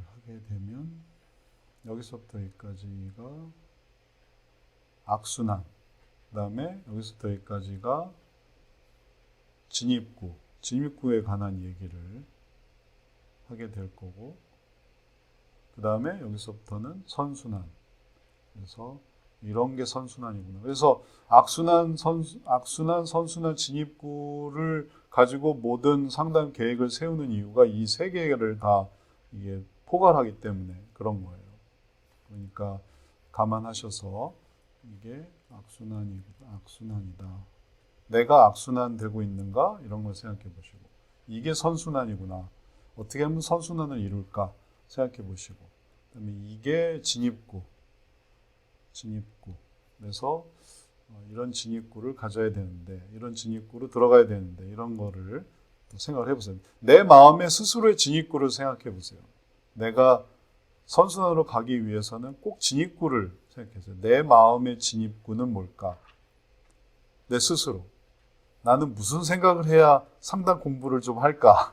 하게 되면 여기서부터 여기까지가 악순환. 그 다음에 여기서부터 여기까지가 진입구. 진입구에 관한 얘기를 하게 될 거고 그 다음에 여기서부터는 선순환. 그래서 이런 게 선순환이구나. 그래서 악순환, 선, 악순환, 선순환, 진입구를 가지고 모든 상담 계획을 세우는 이유가 이 세 개를 다 이게 포괄하기 때문에 그런 거예요. 그러니까 감안하셔서 이게 악순환이 악순환이다. 내가 악순환 되고 있는가 이런 걸 생각해 보시고 이게 선순환이구나. 어떻게 하면 선순환을 이룰까 생각해 보시고 그 다음에 이게 진입구 진입구. 그래서 어, 이런 진입구를 가져야 되는데, 이런 진입구로 들어가야 되는데, 이런 거를 또 생각을 해보세요. 내 마음의 스스로의 진입구를 생각해 보세요. 내가 선순환으로 가기 위해서는 꼭 진입구를 생각해보세요. 내 마음의 진입구는 뭘까? 내 스스로. 나는 무슨 생각을 해야 상담 공부를 좀 할까?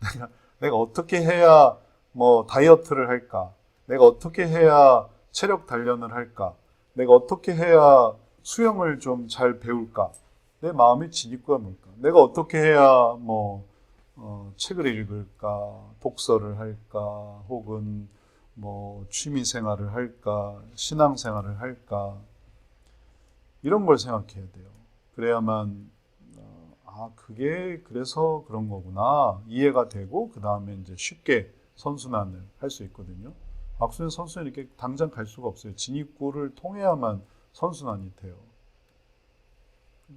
내가, 내가 어떻게 해야 뭐 다이어트를 할까? 내가 어떻게 해야 체력 단련을 할까? 내가 어떻게 해야 수영을 좀 잘 배울까? 내 마음의 진입구가 뭘까? 내가 어떻게 해야 뭐 어, 책을 읽을까? 독서를 할까? 혹은 뭐 취미 생활을 할까? 신앙 생활을 할까? 이런 걸 생각해야 돼요. 그래야만 어, 아 그게 그래서 그런 거구나 이해가 되고 그 다음에 이제 쉽게 선순환을 할 수 있거든요. 악순환 선순환 이렇게 당장 갈 수가 없어요. 진입구를 통해야만 선순환이 돼요.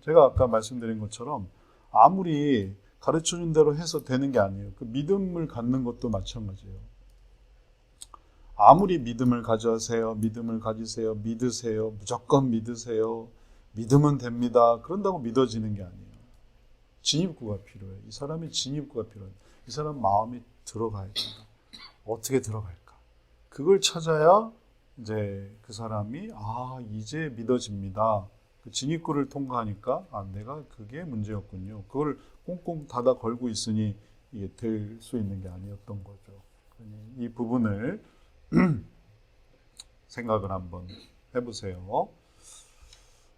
제가 아까 말씀드린 것처럼 아무리 가르쳐 준 대로 해서 되는 게 아니에요. 그 믿음을 갖는 것도 마찬가지예요. 아무리 믿음을 가져세요, 믿음을 가지세요, 믿으세요, 무조건 믿으세요, 믿으면 됩니다. 그런다고 믿어지는 게 아니에요. 진입구가 필요해요. 이 사람의 진입구가 필요해요. 이 사람 마음이 들어가야 된다. 어떻게 들어갈까? 그걸 찾아야 이제 그 사람이 아 이제 믿어집니다. 그 진입구를 통과하니까 아 내가 그게 문제였군요. 그걸 꽁꽁 닫아 걸고 있으니 이게 될 수 있는 게 아니었던 거죠. 이 부분을 생각을 한번 해보세요.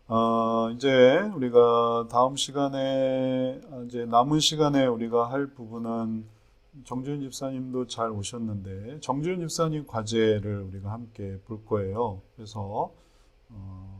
어, 이제 우리가 다음 시간에 이제 남은 시간에 우리가 할 부분은 정주현 집사님도 잘 오셨는데 정주현 집사님 과제를 우리가 함께 볼 거예요. 그래서 어,